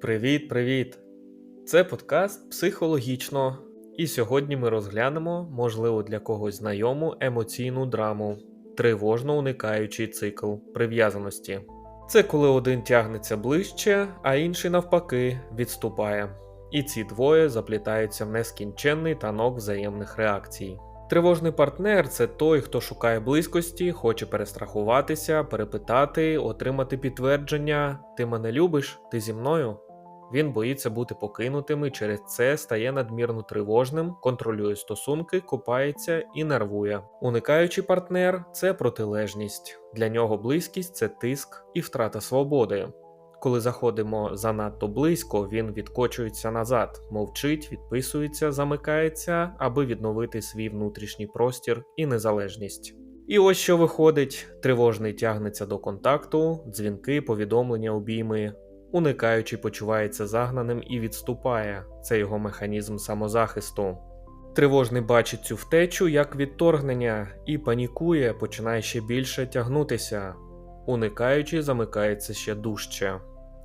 Привіт, привіт! Це подкаст психологічно, і сьогодні ми розглянемо, можливо, для когось знайому емоційну драму, тривожно уникаючий цикл прив'язаності. Це коли один тягнеться ближче, а інший навпаки відступає. І ці двоє заплітаються в нескінченний танок взаємних реакцій. Тривожний партнер це той, хто шукає близькості, хоче перестрахуватися, перепитати, отримати підтвердження: ти мене любиш, ти зі мною. Він боїться бути покинутим і через це стає надмірно тривожним, контролює стосунки, купається і нервує. Уникаючий партнер це протилежність. Для нього близькість це тиск і втрата свободи. Коли заходимо занадто близько, він відкочується назад, мовчить, відписується, замикається, аби відновити свій внутрішній простір і незалежність. І ось що виходить: тривожний тягнеться до контакту, дзвінки, повідомлення, обійми. Уникаючий почувається загнаним і відступає. Це його механізм самозахисту. Тривожний бачить цю втечу як відторгнення і панікує, починає ще більше тягнутися. Уникаючий замикається ще дужче.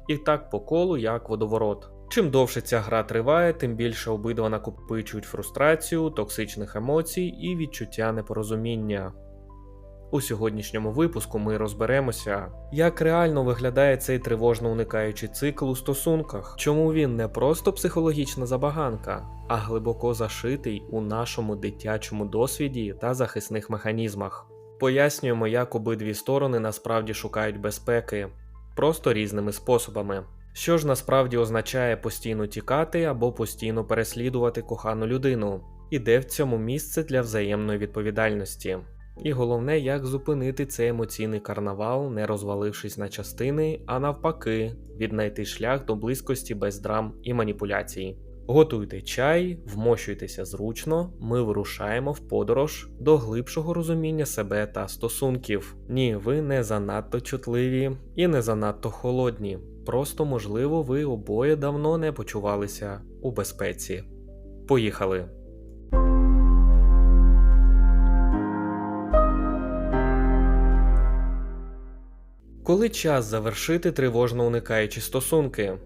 І так по колу, як водоворот. Чим довше ця гра триває, тим більше обидва накопичують фрустрацію, токсичних емоцій і відчуття непорозуміння. У сьогоднішньому випуску ми розберемося, як реально виглядає цей тривожно уникаючий цикл у стосунках, чому він не просто психологічна забаганка, а глибоко зашитий у нашому дитячому досвіді та захисних механізмах. Пояснюємо, як обидві сторони насправді шукають безпеки, просто різними способами. Що ж насправді означає постійно тікати або постійно переслідувати кохану людину, і де в цьому місце для взаємної відповідальності. І головне, як зупинити цей емоційний карнавал, не розвалившись на частини, а навпаки, віднайти шлях до близькості без драм і маніпуляцій. Готуйте чай, вмощуйтеся зручно, ми вирушаємо в подорож до глибшого розуміння себе та стосунків. Ні, ви не занадто чутливі і не занадто холодні. Просто, можливо, ви обоє давно не почувалися у безпеці. Поїхали! Коли час завершити тривожно уникаючі стосунки,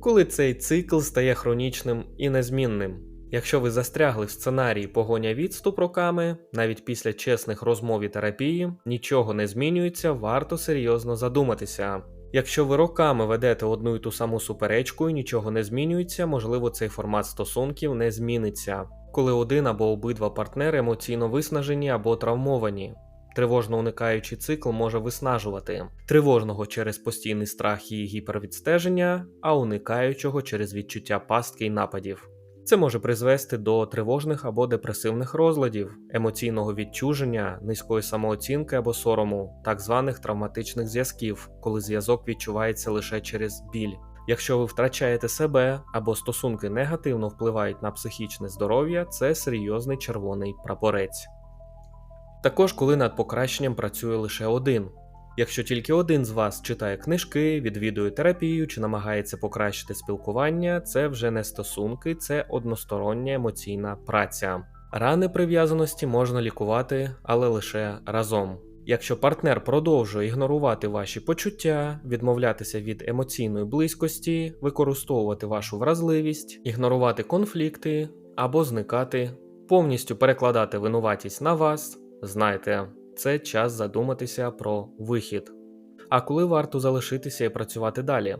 коли цей цикл стає хронічним і незмінним. Якщо ви застрягли в сценарії погоня відступ роками, навіть після чесних розмов і терапії нічого не змінюється, варто серйозно задуматися. Якщо ви роками ведете одну і ту саму суперечку і нічого не змінюється, можливо, цей формат стосунків не зміниться, коли один або обидва партнери емоційно виснажені або травмовані. Тривожно уникаючий цикл може виснажувати тривожного через постійний страх і гіпервідстеження, а уникаючого через відчуття пастки й нападів. Це може призвести до тривожних або депресивних розладів, емоційного відчуження, низької самооцінки або сорому, так званих травматичних зв'язків, коли зв'язок відчувається лише через біль. Якщо ви втрачаєте себе або стосунки негативно впливають на психічне здоров'я, це серйозний червоний прапорець. Також коли над покращенням працює лише один. Якщо тільки один з вас читає книжки, відвідує терапію чи намагається покращити спілкування, це вже не стосунки, це одностороння емоційна праця. Рани прив'язаності можна лікувати, але лише разом. Якщо партнер продовжує ігнорувати ваші почуття, відмовлятися від емоційної близькості, використовувати вашу вразливість, ігнорувати конфлікти або зникати, повністю перекладати винуватість на вас. Знайте, це час задуматися про вихід. А коли варто залишитися і працювати далі?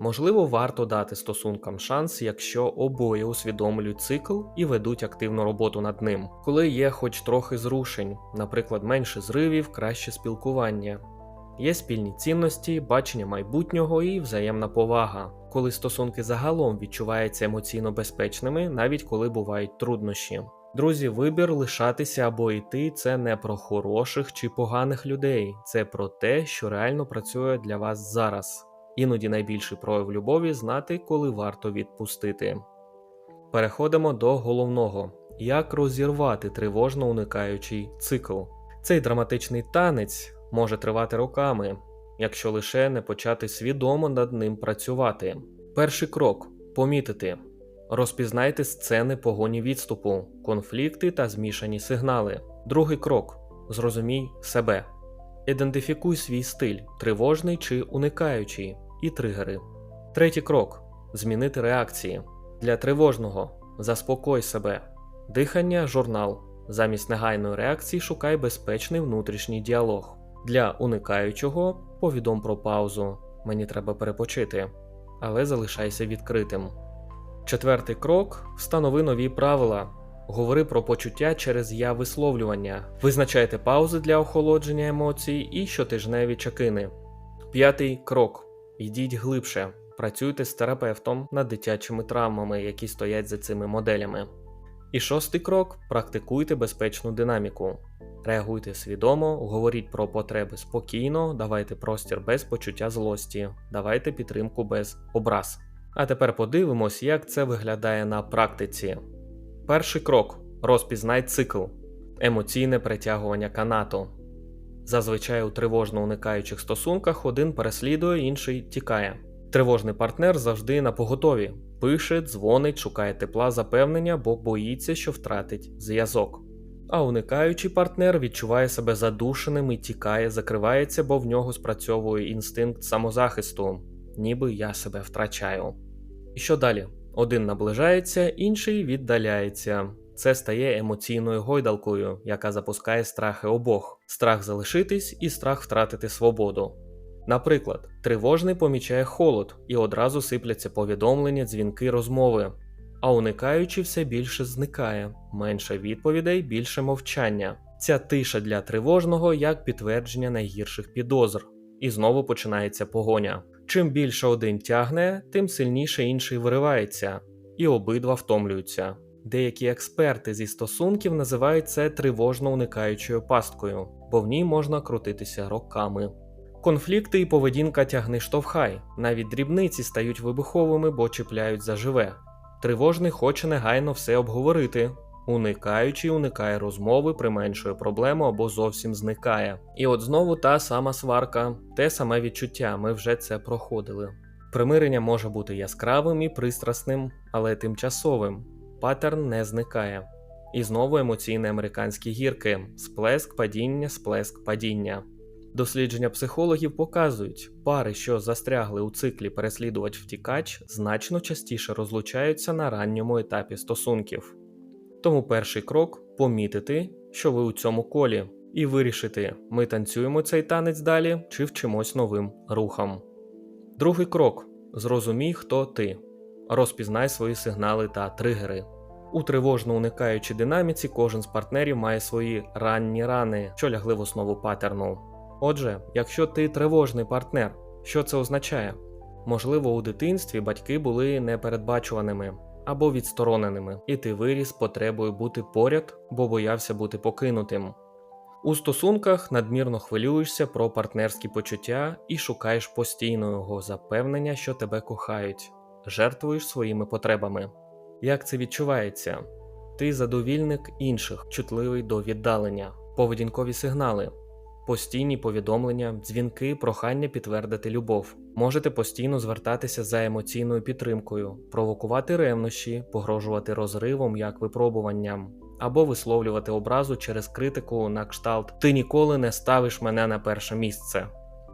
Можливо, варто дати стосункам шанс, якщо обоє усвідомлюють цикл і ведуть активну роботу над ним, коли є хоч трохи зрушень, наприклад, менше зривів, краще спілкування. Є спільні цінності, бачення майбутнього і взаємна повага, коли стосунки загалом відчуваються емоційно безпечними, навіть коли бувають труднощі. Друзі, вибір лишатися або йти це не про хороших чи поганих людей, це про те, що реально працює для вас зараз. Іноді найбільший прояв любові знати, коли варто відпустити. Переходимо до головного: як розірвати тривожно уникаючий цикл. Цей драматичний танець може тривати роками, якщо лише не почати свідомо над ним працювати. Перший крок помітити. Розпізнайте сцени погоні відступу, конфлікти та змішані сигнали. Другий крок зрозумій себе. Ідентифікуй свій стиль, тривожний чи уникаючий, і тригери. Третій крок змінити реакції. Для тривожного заспокой себе. Дихання журнал. Замість негайної реакції шукай безпечний внутрішній діалог. Для уникаючого повідом про паузу. Мені треба перепочити, але залишайся відкритим. Четвертий крок встанови нові правила. Говори про почуття через я висловлювання. Визначайте паузи для охолодження емоцій і щотижневі чекини. П'ятий крок. Йдіть глибше. Працюйте з терапевтом над дитячими травмами, які стоять за цими моделями. І шостий крок практикуйте безпечну динаміку. Реагуйте свідомо, говоріть про потреби спокійно, давайте простір без почуття злості, давайте підтримку без образ. А тепер подивимось, як це виглядає на практиці. Перший крок розпізнай цикл, емоційне притягування канату. Зазвичай у тривожно уникаючих стосунках один переслідує, інший тікає. Тривожний партнер завжди на поготові, пише, дзвонить, шукає тепла запевнення, бо боїться, що втратить зв'язок. А уникаючий партнер відчуває себе задушеним і тікає, закривається, бо в нього спрацьовує інстинкт самозахисту, ніби я себе втрачаю. І що далі? Один наближається, інший віддаляється. Це стає емоційною гойдалкою, яка запускає страхи обох: страх залишитись і страх втратити свободу. Наприклад, тривожний помічає холод і одразу сипляться повідомлення, дзвінки, розмови, а уникаючи все більше зникає, менше відповідей, більше мовчання. Ця тиша для тривожного як підтвердження найгірших підозр, і знову починається погоня. Чим більше один тягне, тим сильніше інший виривається, і обидва втомлюються. Деякі експерти зі стосунків називають це тривожно уникаючою пасткою, бо в ній можна крутитися роками. Конфлікти і поведінка тягни штовхай, навіть дрібниці стають вибуховими, бо чіпляють заживе. Тривожний хоче негайно все обговорити, уникаючи, уникає розмови, применшує проблему або зовсім зникає. І от знову та сама сварка, те саме відчуття, ми вже це проходили. Примирення може бути яскравим і пристрасним, але тимчасовим. Паттерн не зникає. І знову емоційні американські гірки: сплеск, падіння, сплеск, падіння. Дослідження психологів показують, пари, що застрягли у циклі переслідувач-втікач, значно частіше розлучаються на ранньому етапі стосунків. Тому перший крок помітити, що ви у цьому колі, і вирішити, ми танцюємо цей танець далі чи вчимось новим рухам. Другий крок зрозумій, хто ти, розпізнай свої сигнали та тригери. У тривожно уникаючій динаміці кожен з партнерів має свої ранні рани, що лягли в основу паттерну. Отже, якщо ти тривожний партнер, що це означає? Можливо, у дитинстві батьки були непередбачуваними або відстороненими, і ти виріс потребою бути поряд, бо боявся бути покинутим. У стосунках надмірно хвилюєшся про партнерські почуття і шукаєш постійного запевнення, що тебе кохають, жертвуєш своїми потребами. Як це відчувається? Ти задовільник інших, чутливий до віддалення, поведінкові сигнали, постійні повідомлення, дзвінки, прохання підтвердити любов. Можете постійно звертатися за емоційною підтримкою, провокувати ревнощі, погрожувати розривом як випробуванням, або висловлювати образу через критику на кшталт Ти ніколи не ставиш мене на перше місце.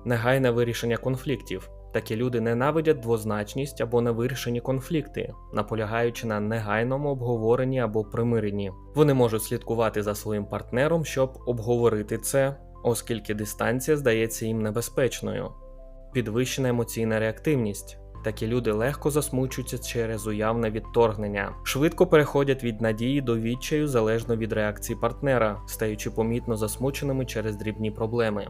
Негайне вирішення конфліктів. Такі люди ненавидять двозначність або невирішені конфлікти, наполягаючи на негайному обговоренні або примиренні. Вони можуть слідкувати за своїм партнером, щоб обговорити це, оскільки дистанція здається їм небезпечною. Підвищена емоційна реактивність. Такі люди легко засмучуються через уявне відторгнення, швидко переходять від надії до відчаю залежно від реакції партнера, стаючи помітно засмученими через дрібні проблеми.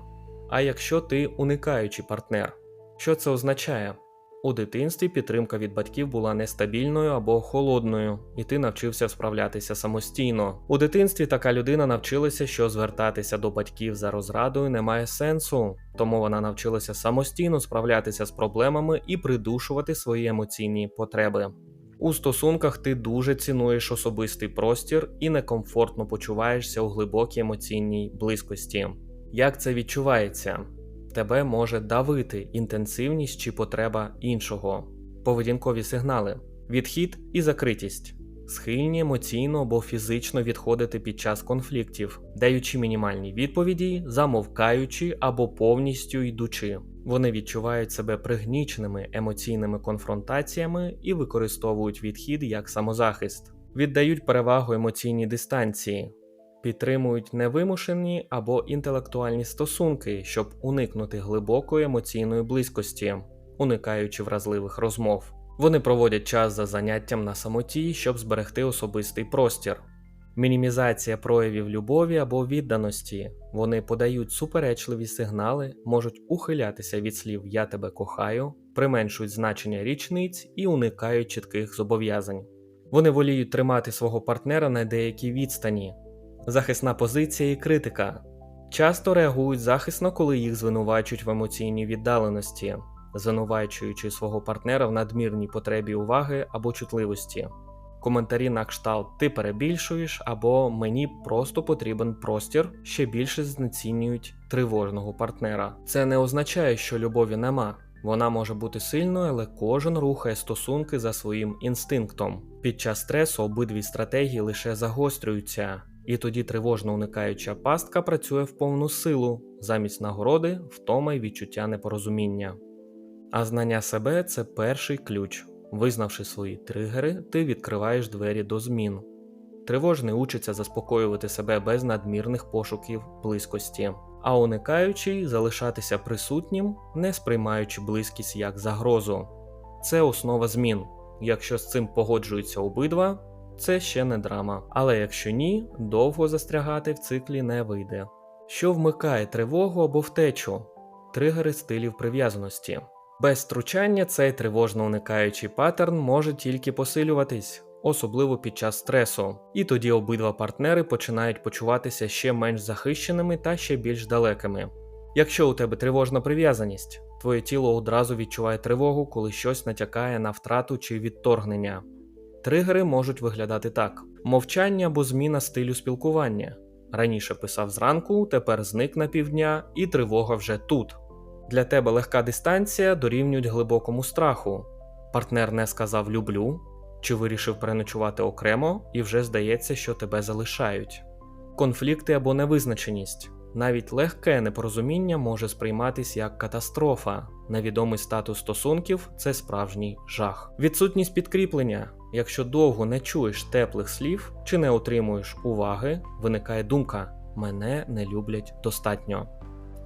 А якщо ти уникаючий партнер, що це означає? У дитинстві підтримка від батьків була нестабільною або холодною, і ти навчився справлятися самостійно. У дитинстві така людина навчилася, що звертатися до батьків за розрадою не має сенсу, тому вона навчилася самостійно справлятися з проблемами і придушувати свої емоційні потреби. У стосунках ти дуже цінуєш особистий простір і некомфортно почуваєшся у глибокій емоційній близькості. Як це відчувається? Тебе може давити інтенсивність чи потреба іншого, поведінкові сигнали, відхід і закритість. схильні емоційно або фізично відходити під час конфліктів, даючи мінімальні відповіді, замовкаючи або повністю йдучи. Вони відчувають себе пригніченими емоційними конфронтаціями і використовують відхід як самозахист, віддають перевагу емоційній дистанції, підтримують невимушені або інтелектуальні стосунки, щоб уникнути глибокої емоційної близькості, уникаючи вразливих розмов. Вони проводять час за заняттям на самоті, щоб зберегти особистий простір. Мінімізація проявів любові або відданості. Вони подають суперечливі сигнали, можуть ухилятися від слів Я тебе кохаю, применшують значення річниць і уникають чітких зобов'язань. Вони воліють тримати свого партнера на деякій відстані. Захисна позиція і критика. Часто реагують захисно, коли їх звинувачують в емоційній віддаленості, звинувачуючи свого партнера в надмірній потребі уваги або чутливості. Коментарі на кшталт Ти перебільшуєш або Мені просто потрібен простір ще більше знецінюють тривожного партнера. Це не означає, що любові нема. Вона може бути сильною, але кожен рухає стосунки за своїм інстинктом. Під час стресу обидві стратегії лише загострюються, і тоді тривожно уникаюча пастка працює в повну силу, замість нагороди, втома й відчуття непорозуміння. А знання себе це перший ключ. Визнавши свої тригери, ти відкриваєш двері до змін. Тривожний учиться заспокоювати себе без надмірних пошуків близькості, а уникаючий залишатися присутнім, не сприймаючи близькість як загрозу. Це основа змін. Якщо з цим погоджуються обидва, це ще не драма. Але якщо ні, довго застрягати в циклі не вийде. Що вмикає тривогу або втечу? Тригери стилів прив'язаності. Без втручання цей тривожно уникаючий паттерн може тільки посилюватись, особливо під час стресу, і тоді обидва партнери починають почуватися ще менш захищеними та ще більш далекими. Якщо у тебе тривожна прив'язаність, твоє тіло одразу відчуває тривогу, коли щось натякає на втрату чи відторгнення. Тригери можуть виглядати так: мовчання або зміна стилю спілкування. Раніше писав зранку, тепер зник на півдня, і тривога вже тут. Для тебе легка дистанція дорівнюють глибокому страху. Партнер не сказав люблю, чи вирішив переночувати окремо, і вже здається, що тебе залишають. Конфлікти або невизначеність. Навіть легке непорозуміння може сприйматись як катастрофа. Невідомий статус стосунків це справжній жах. Відсутність підкріплення. Якщо довго не чуєш теплих слів чи не отримуєш уваги, виникає думка: мене не люблять достатньо.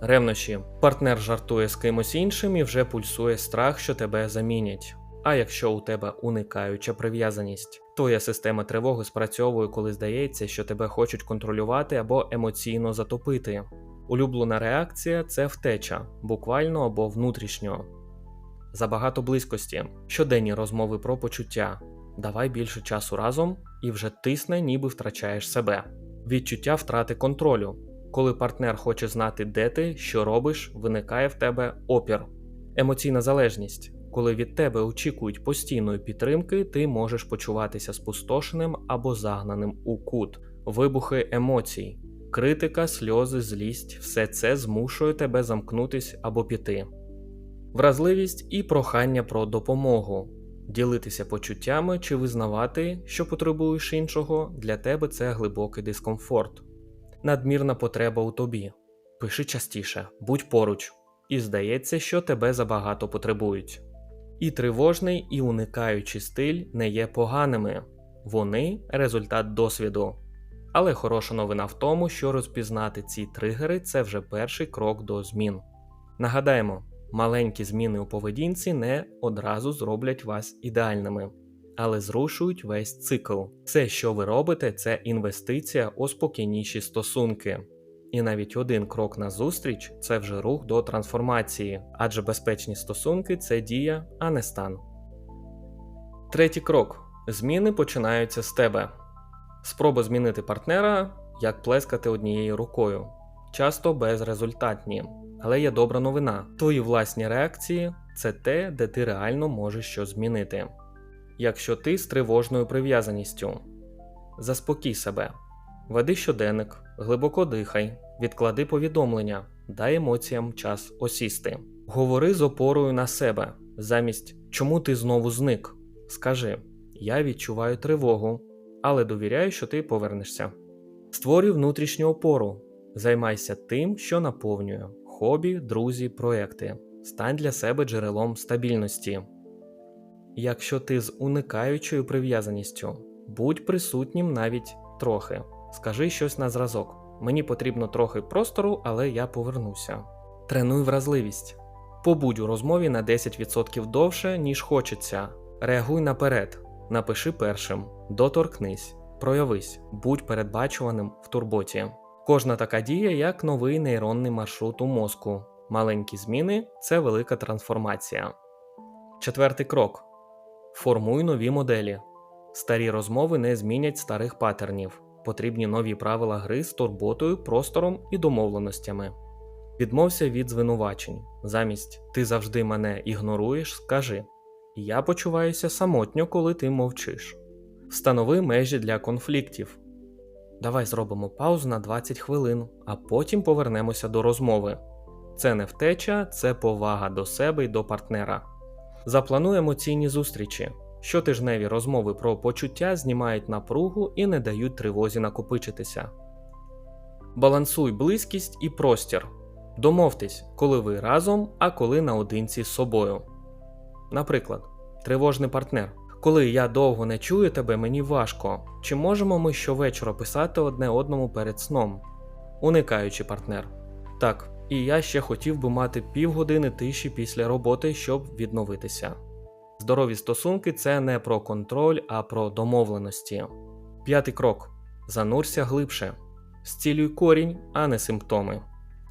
Ревнощі. Партнер жартує з кимось іншим і вже пульсує страх, що тебе замінять. А якщо у тебе уникаюча прив'язаність, твоя система тривоги спрацьовує, коли здається, що тебе хочуть контролювати або емоційно затопити. Улюблена реакція це втеча, буквально або внутрішньо. Забагато близькості, щоденні розмови про почуття. Давай більше часу разом і вже тисне, ніби втрачаєш себе. Відчуття втрати контролю. Коли партнер хоче знати, де ти, що робиш, виникає в тебе опір. Емоційна залежність. Коли від тебе очікують постійної підтримки, ти можеш почуватися спустошеним або загнаним у кут, вибухи емоцій, критика, сльози, злість все це змушує тебе замкнутись або піти. Вразливість і прохання про допомогу. Ділитися почуттями чи визнавати, що потребуєш іншого, для тебе це глибокий дискомфорт надмірна потреба у тобі. Пиши частіше, будь поруч, і здається, що тебе забагато потребують. І тривожний, і уникаючий стиль не є поганими, вони результат досвіду. Але хороша новина в тому, що розпізнати ці тригери це вже перший крок до змін. Нагадаємо, маленькі зміни у поведінці не одразу зроблять вас ідеальними але зрушують весь цикл. Все, що ви робите, це інвестиція у спокійніші стосунки. І навіть один крок назустріч це вже рух до трансформації, адже безпечні стосунки це дія, а не стан. Третій крок. Зміни починаються з тебе. Спроба змінити партнера як плескати однією рукою, часто безрезультатні. Але є добра новина. Твої власні реакції це те, де ти реально можеш щось змінити якщо ти з тривожною прив'язаністю. Заспокій себе, веди щоденник, глибоко дихай, відклади повідомлення, дай емоціям час осісти. Говори з опорою на себе, замість чому ти знову зник. Скажи: Я відчуваю тривогу, але довіряю, що ти повернешся. Створюй внутрішню опору. Займайся тим, що наповнює хобі, друзі, проекти. Стань для себе джерелом стабільності. Якщо ти з уникаючою прив'язаністю, будь присутнім навіть трохи. Скажи щось на зразок. Мені потрібно трохи простору, але я повернуся. Тренуй вразливість. Побудь у розмові на 10% довше, ніж хочеться. Реагуй наперед. Напиши першим, доторкнись, проявись, будь передбачуваним в турботі. Кожна така дія як новий нейронний маршрут у мозку. Маленькі зміни це велика трансформація. Четвертий крок: формуй нові моделі. Старі розмови не змінять старих патернів. Потрібні нові правила гри з турботою, простором і домовленостями. Відмовся від звинувачень. Замість ти завжди мене ігноруєш, скажи Я почуваюся самотньо, коли ти мовчиш. Встанови межі для конфліктів. Давай зробимо паузу на 20 хвилин, а потім повернемося до розмови. Це не втеча, це повага до себе і до партнера. Заплануй емоційні зустрічі. Щотижневі розмови про почуття знімають напругу і не дають тривозі накопичитися. Балансуй близькість і простір. Домовтесь, коли ви разом, а коли наодинці з собою. Наприклад, тривожний партнер. Коли я довго не чую тебе, мені важко. Чи можемо ми щовечора писати одне одному перед сном? Уникаючи партнер. Так, і я ще хотів би мати півгодини тиші після роботи, щоб відновитися. Здорові стосунки це не про контроль, а про домовленості. П'ятий крок: занурся глибше, зцілюй корінь, а не симптоми.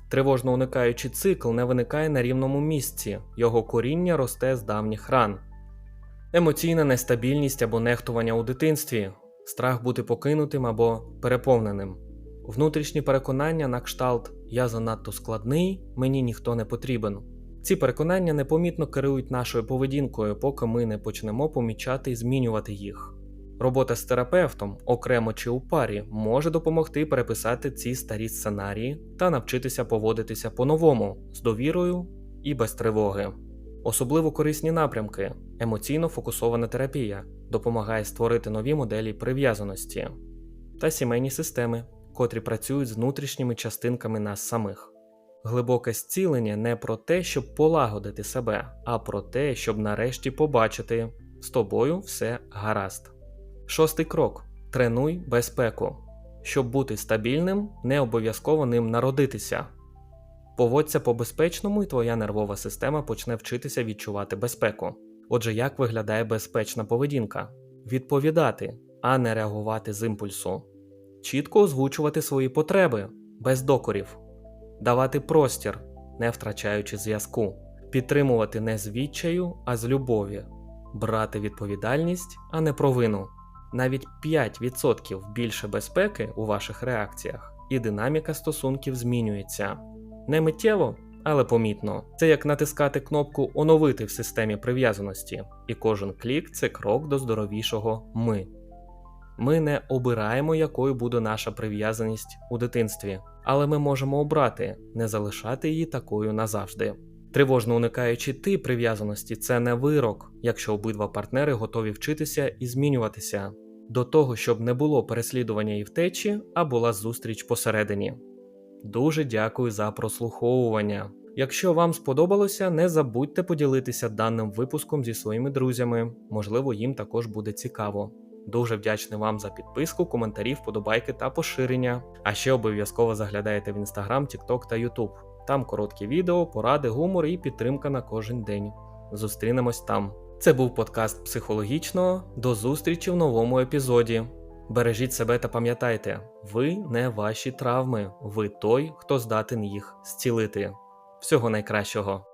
Тривожно уникаючий цикл не виникає на рівному місці, його коріння росте з давніх ран. Емоційна нестабільність або нехтування у дитинстві, страх бути покинутим або переповненим, внутрішні переконання на кшталт Я занадто складний, мені ніхто не потрібен. Ці переконання непомітно керують нашою поведінкою, поки ми не почнемо помічати і змінювати їх. Робота з терапевтом, окремо чи у парі, може допомогти переписати ці старі сценарії та навчитися поводитися по-новому, з довірою і без тривоги. Особливо корисні напрямки, емоційно фокусована терапія допомагає створити нові моделі прив'язаності та сімейні системи, котрі працюють з внутрішніми частинками нас самих. Глибоке зцілення не про те, щоб полагодити себе, а про те, щоб нарешті побачити з тобою все гаразд. Шостий крок: тренуй безпеку. Щоб бути стабільним, не обов'язково ним народитися. Поводься по безпечному, і твоя нервова система почне вчитися відчувати безпеку. Отже, як виглядає безпечна поведінка? Відповідати, а не реагувати з імпульсу, чітко озвучувати свої потреби без докорів, давати простір, не втрачаючи зв'язку, підтримувати не з відчаю, а з любові, брати відповідальність, а не провину. Навіть 5% більше безпеки у ваших реакціях, і динаміка стосунків змінюється. Не миттєво, але помітно. Це як натискати кнопку Оновити в системі прив'язаності, і кожен клік це крок до здоровішого ми. Ми не обираємо, якою буде наша прив'язаність у дитинстві, але ми можемо обрати не залишати її такою назавжди. Тривожно уникаючи ти прив'язаності, це не вирок, якщо обидва партнери готові вчитися і змінюватися до того, щоб не було переслідування і втечі, а була зустріч посередині. Дуже дякую за прослуховування. Якщо вам сподобалося, не забудьте поділитися даним випуском зі своїми друзями, можливо, їм також буде цікаво. Дуже вдячний вам за підписку, коментарі, вподобайки та поширення. А ще обов'язково заглядайте в інстаграм, тікток та ютуб. Там короткі відео, поради, гумор і підтримка на кожен день. Зустрінемось там. Це був подкаст психологічного. До зустрічі в новому епізоді. Бережіть себе та пам'ятайте, ви не ваші травми, ви той, хто здатен їх зцілити. Всього найкращого.